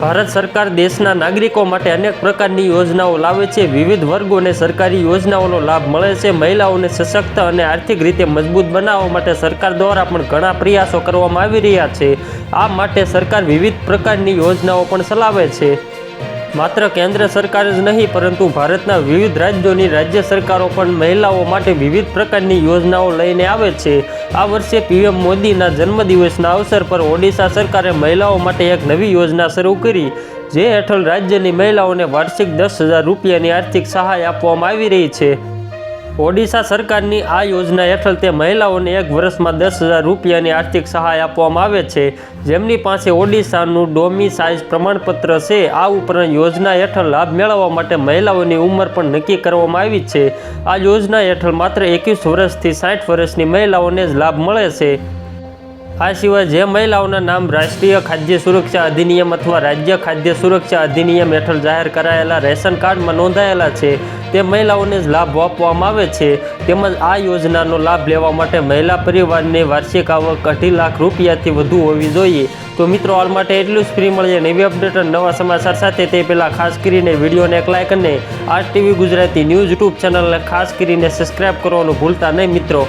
ભારત સરકાર દેશના નાગરિકો માટે અનેક પ્રકારની યોજનાઓ લાવે છે. વિવિધ વર્ગોને સરકારી યોજનાઓનો લાભ મળે છે. મહિલાઓને સશક્ત અને આર્થિક રીતે મજબૂત બનાવવા માટે સરકાર દ્વારા પણ ઘણા પ્રયાસો કરવામાં આવી રહ્યા છે. આ માટે સરકાર વિવિધ પ્રકારની યોજનાઓ પણ ચલાવે છે. માત્ર કેન્દ્ર સરકાર જ નહીં, પરંતુ ભારતના વિવિધ રાજ્યોની રાજ્ય સરકારો પણ મહિલાઓ માટે વિવિધ પ્રકારની યોજનાઓ લઈને આવે છે. આ વર્ષે પીએમ મોદીના જન્મદિવસના અવસર પર ઓડિશા સરકારે મહિલાઓ માટે એક નવી યોજના શરૂ કરી, જે હેઠળ રાજ્યની મહિલાઓને વાર્ષિક દસ હજાર રૂપિયાની આર્થિક સહાય આપવામાં આવી રહી છે. ઓડિશા સરકારની આ યોજના હેઠળ તે મહિલાઓને એક વર્ષમાં દસ હજાર રૂપિયાની આર્થિક સહાય આપવામાં આવે છે. જેમની પાસે ઓડિશાનું ડોમિસાઇઝ પ્રમાણપત્ર છે, આ ઉપરાંત યોજના હેઠળ લાભ મેળવવા માટે મહિલાઓની ઉંમર પણ નક્કી કરવામાં આવી છે. આ યોજના હેઠળ માત્ર એકવીસ વર્ષથી સાઠ વર્ષની મહિલાઓને જ લાભ મળે છે. આ સિવાય જે મહિલાઓના નામ રાષ્ટ્રીય ખાદ્ય સુરક્ષા અધિનિયમ અથવા રાજ્ય ખાદ્ય સુરક્ષા અધિનિયમ હેઠળ જાહેર કરાયેલા રેશન કાર્ડમાં નોંધાયેલા છે. તે મહિલાઓને જ લાભ આપવામાં આવે છે. તેમજ આ યોજનાનો લાભ લેવા માટે મહિલા પરિવારની વાર્ષિક આવક અઢી લાખ રૂપિયાથી વધુ હોવી જોઈએ. તો મિત્રો હાલ માટે એટલું જ. ફ્રી મળીએ નવી અપડેટ અને નવા સમાચાર સાથે. તે પહેલાં ખાસ કરીને વિડીયોને એક લાઇક અને R TV Gujarati news YouTube ચેનલને ખાસ કરીને સબસ્ક્રાઇબ કરવાનું ભૂલતા નહીં મિત્રો.